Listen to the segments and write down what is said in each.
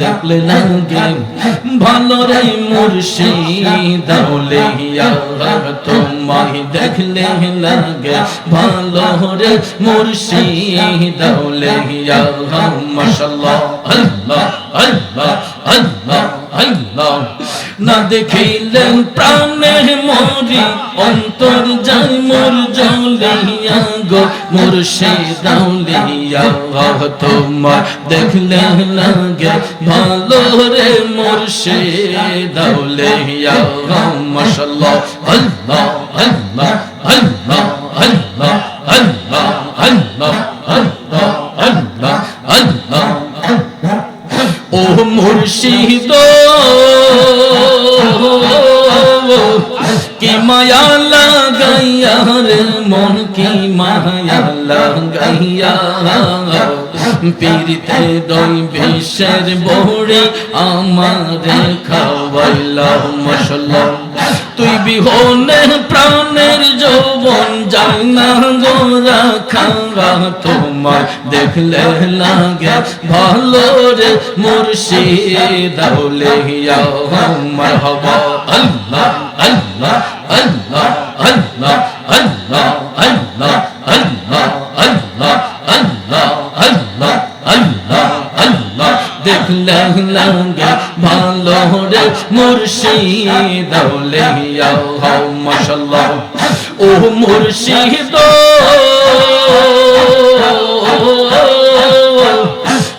দেখলে লাগে ভালো রে মুর্শিদ আউলিয়া তোমায় দেখলে লাগে ভালো রে মুর্শিদ আউলিয়া মাশাআল্লাহ আল্লাহ আল্লাহ আল্লাহ আল্লাহ না দেখিলে প্রাণে মরি, অন্তর যায় মোর জলিয়া গো মুর্শিদ আউলিয়া তোমার দেখলে লাগে ভালো রে মুর্শিদ আউলিয়া মাশাআল্লাহ আল্লাহ আল্লাহ আল্লাহ আল্লাহ আল্লাহ আল্লাহ আল্লাহ আল্লাহ আল্লাহ ও মুর্শিদ কি মায়া লাগাইয়া রে মন কি মায়া লাগাইয়া। পীরিতে দই বিশ্বের বড়ে আমার খাওয়াইলা মশলা তুই বিহনে প্রাণের যৌবন যায় না গোরা খাওয়া তোমার দেখলে লাগে। ভালো রে মুর্শিদ মারহাবা। আল্লাহ আল্লাহ আল্লাহ। আল্লাহ আল্লাহ আল্লাহ আল্লাহ আল্লাহ আল্লাহ আল্লাহ আল্লাহ আল্লাহ দেখলে লাগে ভালো রে মুর্শিদ আউলিয়া মাশাআল্লাহ। ও মুর্শিদ।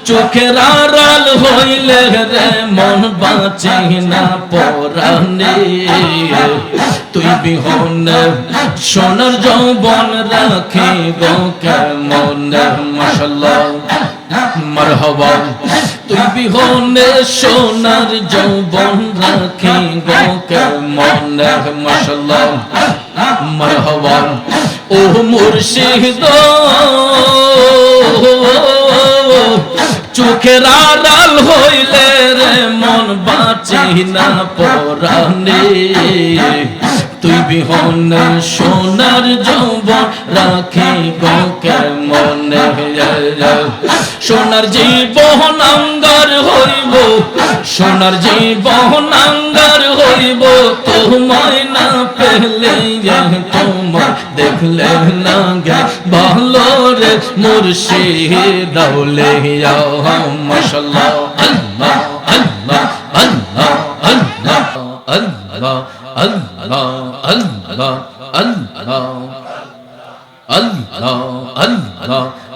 চোখের আড়াল হইলে রে, মন বাঁচে না পরানে তুই বিহন সোনার যৌবন রাখে গো কেমন? মশাল্লাহ মারহাবা। তুই বিহনে সোনার যৌবন রাখে গো কেমন? মশাল্লাহ মারহাবা। ও মুর্শিদ চোখের আড়াল হইলে রে মন বাঁচি না তুই বিহন সোনার যৌবন রাখে গো কেমন? সোনার জীবন আঙ্গার হইব, সোনার জীবন আঙ্গার হইব। তোমায় না পেলে তোমার দেখলে না গে। ভালো রে মুর্শিদ আউলিয়া মাশাআল্লাহ আল্লাহ আল্লাহ আল্লাহ আল্লাহ আল্লাহ আল্লাহ। আল্লাহ আল্লাহ আল্লাহ আল্লাহ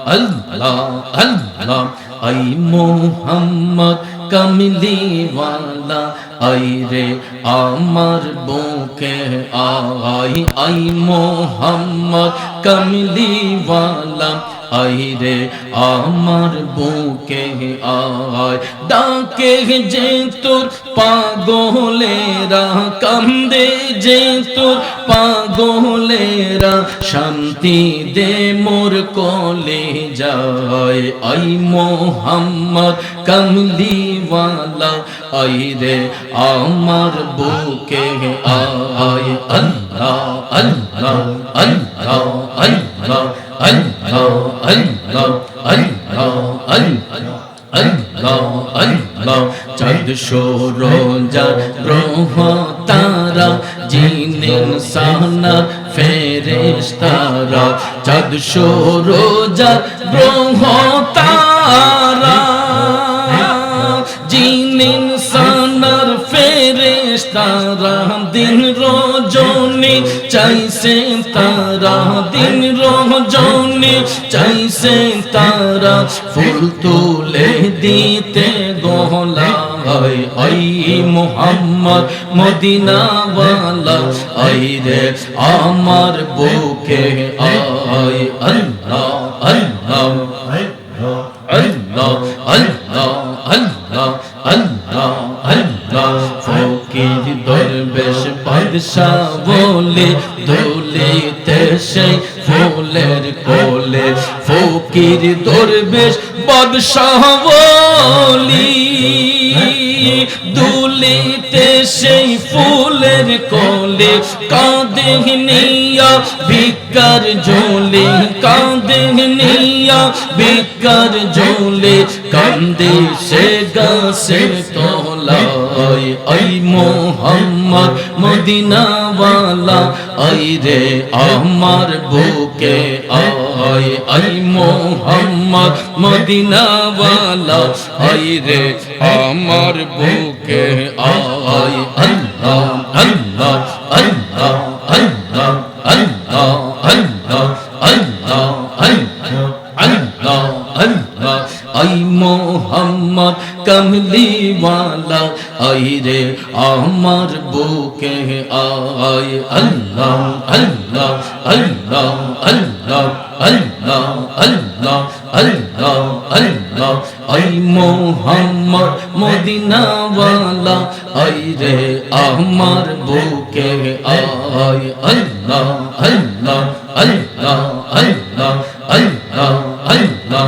আল্লাহ আল্লাহ আই মোহাম্মদ কমলিওয়ালা, আই রে আমার বুকে আই আই মোহাম্মদ কমলিওয়ালা আই রে আমার বুকে আয়। ডাকে যে তোর পাগলেরা, কান্দে যে তোর পাগলেরা, শান্তি দে মোর কলে যায়। আই মোহাম্মদ কমলিওয়ালা আই রে আমার বুকে আয়। আল্লাহ আল্লাহ আল্লাহ আল্লাহ। চাঁদ সৌরজা গ্রহ তারা জিনিন সানা ফেরেশ তারা চাঁদ সৌরজা গ্রহ তারা চাইছে তারা দিন রজনী চাইছে তারা ফুল তুলে দিতে গহলা। হয় আই মোহাম্মদ মদিনাওয়ালা আই রে আমার বুকে, আয় আল্লাহ আল্লাহ আল্লাহ আল্লাহ আল্লাহ আল্লাহ আল্লাহ ফকির দরবেশ বাদশাহ বলে দোলে তেসে ফুলের কোলে। ফকির দরবেশ বাদশাহ বলি দুলিতে সেই ফুলের কোলে। কাঁদে নিয়া ভিকার জোলে কাঁদে নিয়া ভিকার জোলে কান্দে সে গাছে তোলায় আই মোহাম্মদ মদিনাওয়ালা আই রে আমার বুকে আয় আই মোহাম্মদ মদিনাওয়ালা আই রে আমার বুকে আয় আল্লাহ আল্লাহ আল্লাহ আল্লাহ আল্লাহ আল্লাহ আল্লাহ আল্লাহ আল্লাহ আল্লাহ আই মোহাম্মদ কমলিওয়ালা আই রে আমার বুকে আয় আল্লাহ আল্লাহ আল্লাহ আল্লাহ আল্লাহ আল্লাহ আল্লাহ আল্লাহ আই মোহাম্মদ মদিনাওয়ালা আই রে আমার বুকে আয় আল্লাহ আল্লাহ আল্লাহ আল্লাহ আল্লাহ আল্লাহ আল্লাহ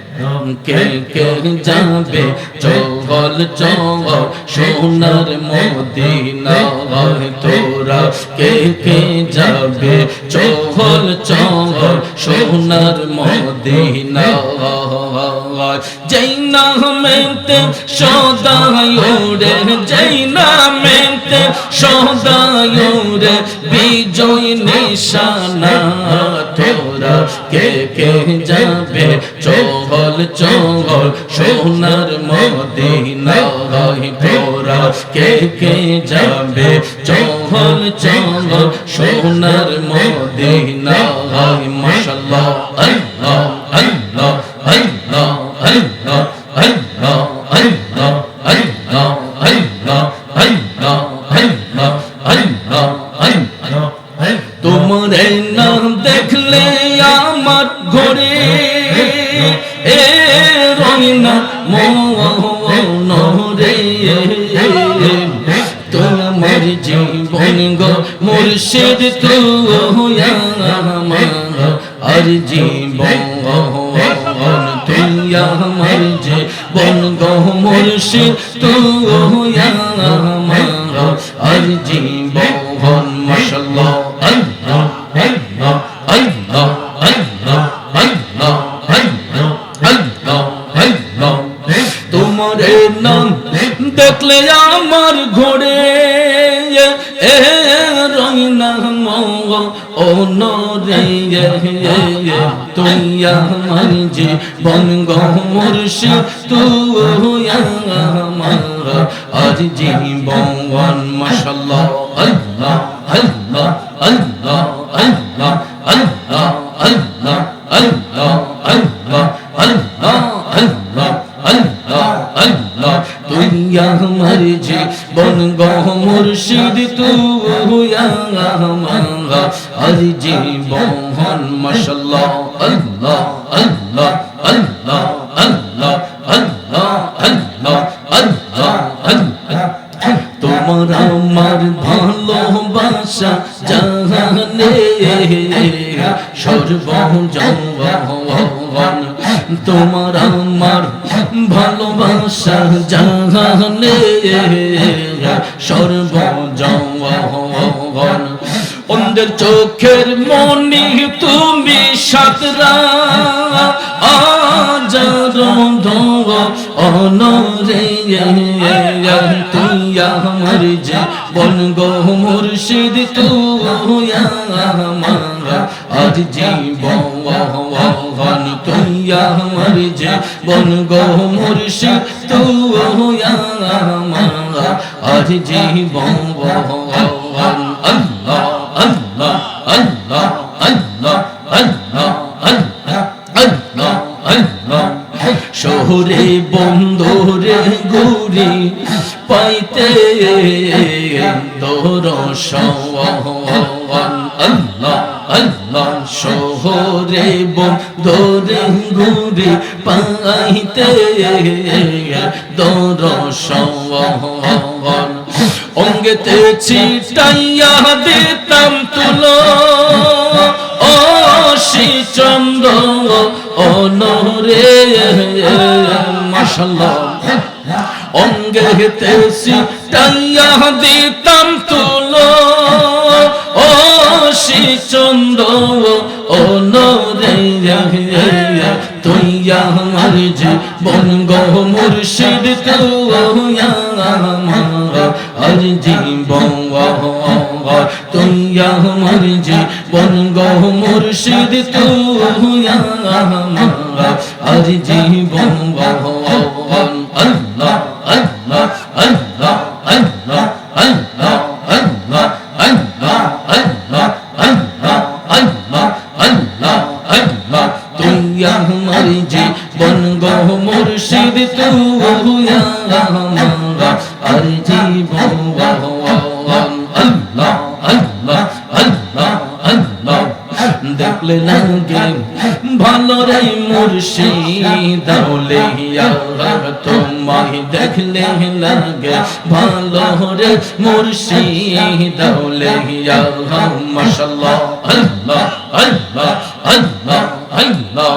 কে কে যাবে চল চল সোনার মদিনা তোরা কে কে যাবে? চল চল সোনার মদিনা যেই না মেতে সদায় রে যেই না মেতে সদায় রে বিজয় নিশানা তোরা কে কে যাবে? চল চল সোনার মদিনা কে কে যাবে চল চল সোনার মদিনা মাশাআল্লাহ আল্লাহ আল্লাহ আল্লাহ আল্লাহ আল্লাহ আল্লাহ আল্লাহ আল্লাহ আল্লাহ আল্লাহ আল্লাহ আল্লাহ তোমার নাম দেখলে আমার ঘরে রঙিনা মরে তোমার জীবন গো মুর্শিদ তু আমার আর জীবন আমার জীবন গো মুর্শিদ তু আমার আর দেখলে আমার ঘোড়ে এ রঙিনা ও নরে তুই আমার জীবন গো মুর্শিদ, তুই জীবন মাশাআল্লাহ আল্লাহ আল্লাহ আল্লাহ আল্লাহ আল্লাহ আল্লাহ আল্লাহ আল্লাহ আল্লাহ আল্লাহ। আল্লাহ আল্লাহ তুই আমার জীবন গো মুর্শিদ তুই আমার আর জীবন মাশাআল্লাহ আল্লাহ আল্লাহ আল্লাহ আল্লাহ আল্লাহ আল্লাহ আল্লাহ আল্লাহ তোমার আমার ভালোবাসা জাহানে সর্বজন তোমার আমার ভালোবাসা জাহানে সর্বজন অন্ধের চোখের মনি তুমি সাতরা। دون دون او نو ري ينتي يا مرج بول گو مرشد تو يا مانگا আজ জীবন তুইয়া আমার যে বন গো মুর্শি তুইয়া আমার আজ জীবন আল্লাহ আল্লাহ আল্লাহ আল্লাহ আল্লাহ আল্লাহ শহরে বন্ধরে গুরি পাইতে তোর আল্লাহ আল্লাহ, শহরে বন্ধরে গুরি পাইতে তোর অঙ্গেতে চিটাইয়া দিতাম তুলো অশি চন্দ্র অন অনরে মাশাল্লাহ। অঙ্গেতে ছিটাইয়া দিতাম তুলো। ও শ্রীচন্দ্র অনরে তুই আমার জীবন গো মুর্শিদ তুই আমার আর জীবন তুই আমার জীবন গো মুর্শিদ তুই আমার। আর জীবন আল্লাহ আল্লাহ আল্লাহ আল্লাহ আল্লাহ আল্লাহ আল্লাহ আল্লাহ আল্লাহ আল্লাহ আল্লাহ আল্লাহ তুই আমার জীবন গো মুর্শিদ তুই আমার আর জীবন আল্লাহ আল্লাহ আল্লাহ আল্লাহ দেখলে লাগে ভালো রে মুর্শিদ আউলিয়া তোমায় দেখলে লাগে। ভালো রে আউলিয়া মাশাআল্লাহ, আল্লাহ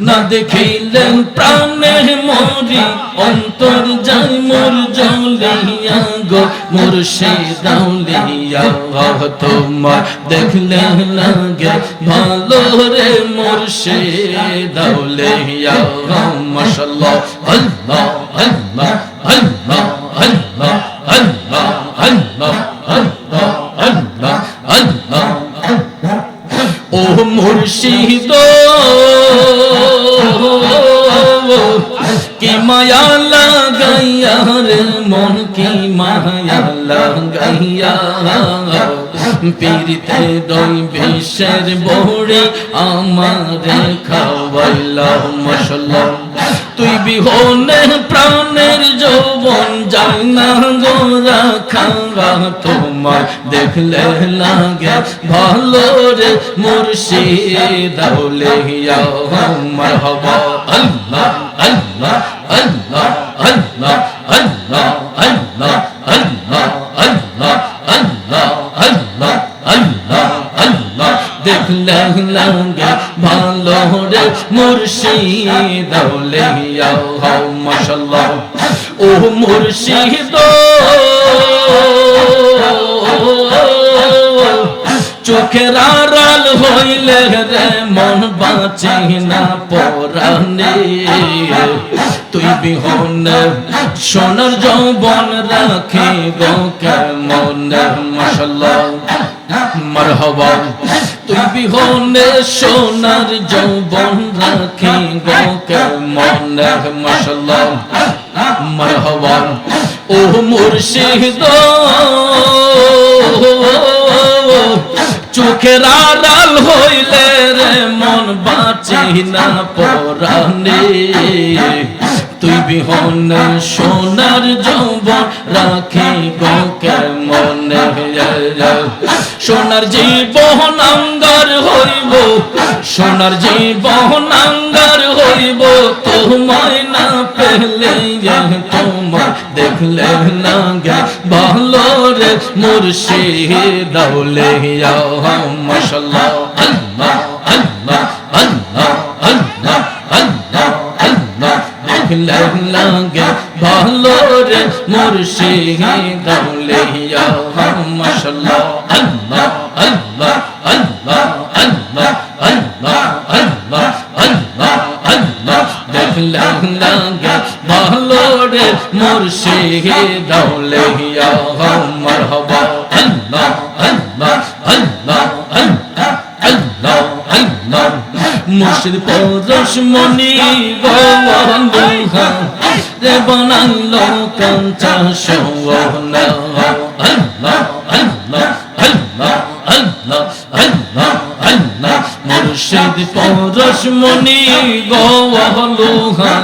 না দেখিলে প্রাণে মরি, অন্তর যাই মোর জলিয়া গো। মুর্শিদ আউলিয়া তোমার দেখলে লাগে। ভালো রে মুর্শিদ আউলিয়া, মাশাআল্লাহ, আল্লাহ আল্লাহ আল্লাহ আল্লাহ আল্লাহ আল্লাহ আল্লাহ আল্লাহ আল্লাহ ও মুর্শিদ, কি মায়া লাগাইয়া রে, মন কি মায়া লাগাইয়া পীরিতে দই বিশ্বের বড়ি আমারে খাওয়াইলা মশলা। তুই বিহনে প্রাণের যৌবন যায় না গোরা খাওয়া তোমার দেখলে লাগে ভালো রে মুর্শিদ আউলিয়া মারহাবা আল্লাহ আল্লাহ আল্লাহ আল্লাহ আল্লাহ আল্লাহ আল্লাহ আল্লাহ। আল্লাহ আল্লাহ আল্লাহ আল্লাহ। দেখলে লাগে ভালো রে মুর্শিদ আউলিয়া হাও মাশাআল্লাহ। ও মুর্শিদ। চোখের আড়াল হইলে রে মন বাঁচে না পরানে তুই বিহন সোনার যৌবন রাখে গো কেমন মশাল্লাহ মারহাবা। তুই বিহনে সোনার যৌবন রাখে গো কেমন মশাল্লাহ মারহাবা। ও মুর্শিদ। চোখের আড়াল হইলে রে মন বাঁচি না পরানে তুই বিহন সোনার যৌবন রাখি গো কেমন? সোনার জীবন আঙ্গার হইব, সোনার জীবন আঙ্গার হইব। তোমায় না পেলে তোমার দেখলে না গে। ভালো রে মুর্শিদ, আউলিয়া মাশাআল্লাহ। আল্লাহ আল্লাহ আল্লাহ আল্লাহ আল্লাহ। লাগে ভালো রে মুর্শিদ আউলিয়া মাশাআল্লাহ আল্লাহ আল্লাহ আল্লাহ আল্লাহ আল্লাহ আল্লাহ আল্লাহ আল্লাহ দেখলে লাগে ভালো রে মুর্শিদ আউলিয়া মারহাবা আল্লাহ আল্লাহ আল্লাহ মুশির পরশ মনি রে বনাল কাঞ্চা মুর্শিদ পৌরুষ মনি গোহা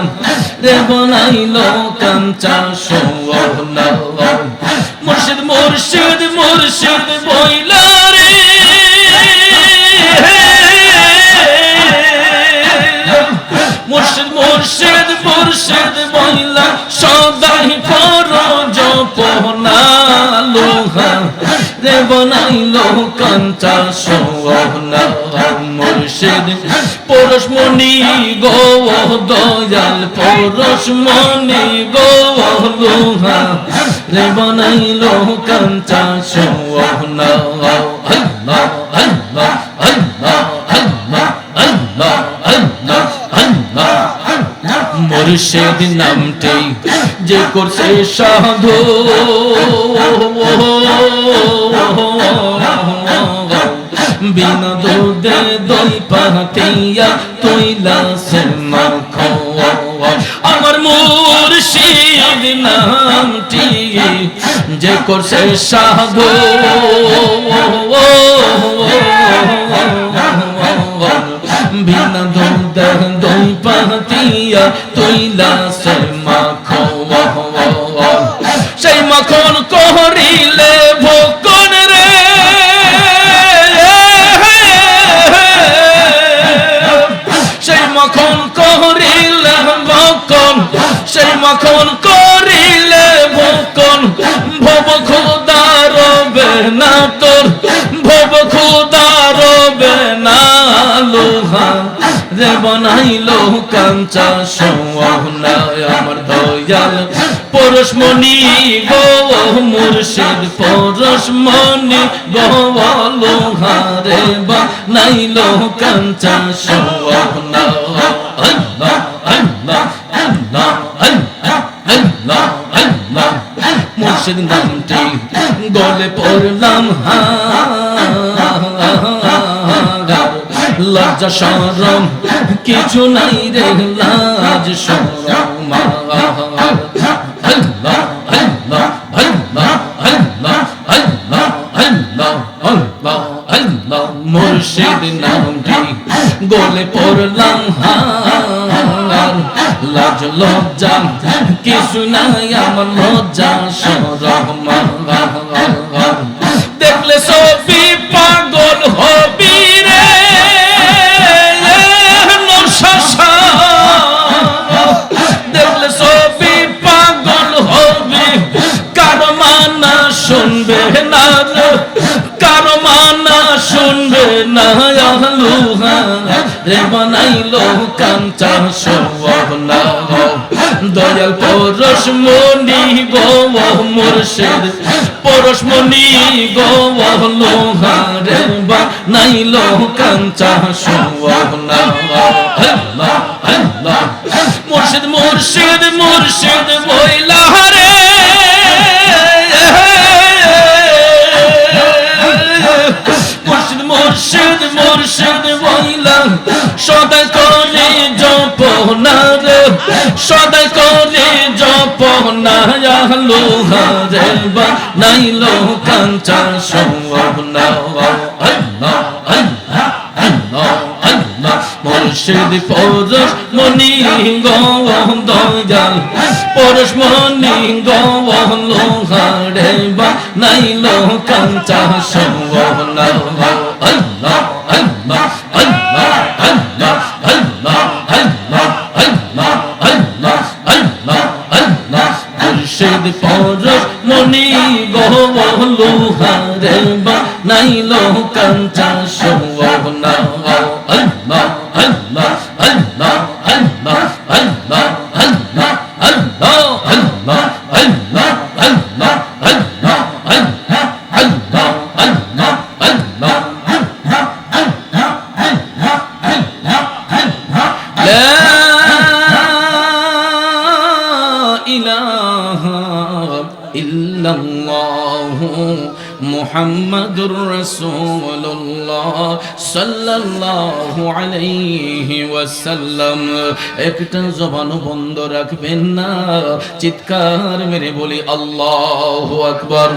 রে বনাইল কাঞ্চা মুর্শিদ মুর্শিদ মুর্শিদ বইলা খোদাই ফরজ পোনালো রে বনাইলো কাঞ্চা সোনা মুর্শিদ। পরশ মনি গো, দয়াল পরশ মনি গো, লোহা রে বনাইলো কাঞ্চা সোনা আল্লাহ। যে করছে সাধু। দই পাতিয়া আমার মুর্শিদ নামটি যে করছে সাধু। বিনা দুধ দই পাতিয়া তৈলা সে মাখো সেই মাখন কহরিলে ভোকন রে। সেই মাখন কহরিলে ভোকন সেই মাখন রে বানাইলো কাঞ্চা সোনা আমার দয়াল। পরশমণি গো, মুর্শিদ পরশমণি গো লোহা রে বানাইলো কাঞ্চা সোনা মুর্শিদ নামটি গলে পড়লাম হা। লজ্জা সরম কিছু নাই রে লাজ সরম মুর্শিদ নামটি গলে পড়লাম হার। লাজ, লজ্জা, কিছু নাই আমার লজ্জা সরম দেখলে সবই পাগল হব। রে বানাইলো কাঞ্চা সোনা দয়াল পরশ মনি গো পরশ মনি গো লোহা রে বানাইলো কাঞ্চা আল্লাহ মুর্শিদ মুর্শিদ মুর্শিদ বইলা সদাই করে জপনা রে, সদাই করে জপনা লোহা রে বানাইলো কাঞ্চা সোনা আল্লাহ আল্লাহ আল্লাহ আল্লাহ, মুর্শিদ পরশ মনি গো দয়াল। পরশ মনি গো লোহাড়ে বা নাইলো কাঞ্চা সোনা আল্লাহ আল্লাহ মুর্শিদ পরশ মনি গো হারে বা নাইলো কাঞ্চা সোনা আল্লাহ আল্লাহ। একটা জবানো বন্ধ রাখবেন না। চিৎকার মেরে বলি আল্লাহ আকবার।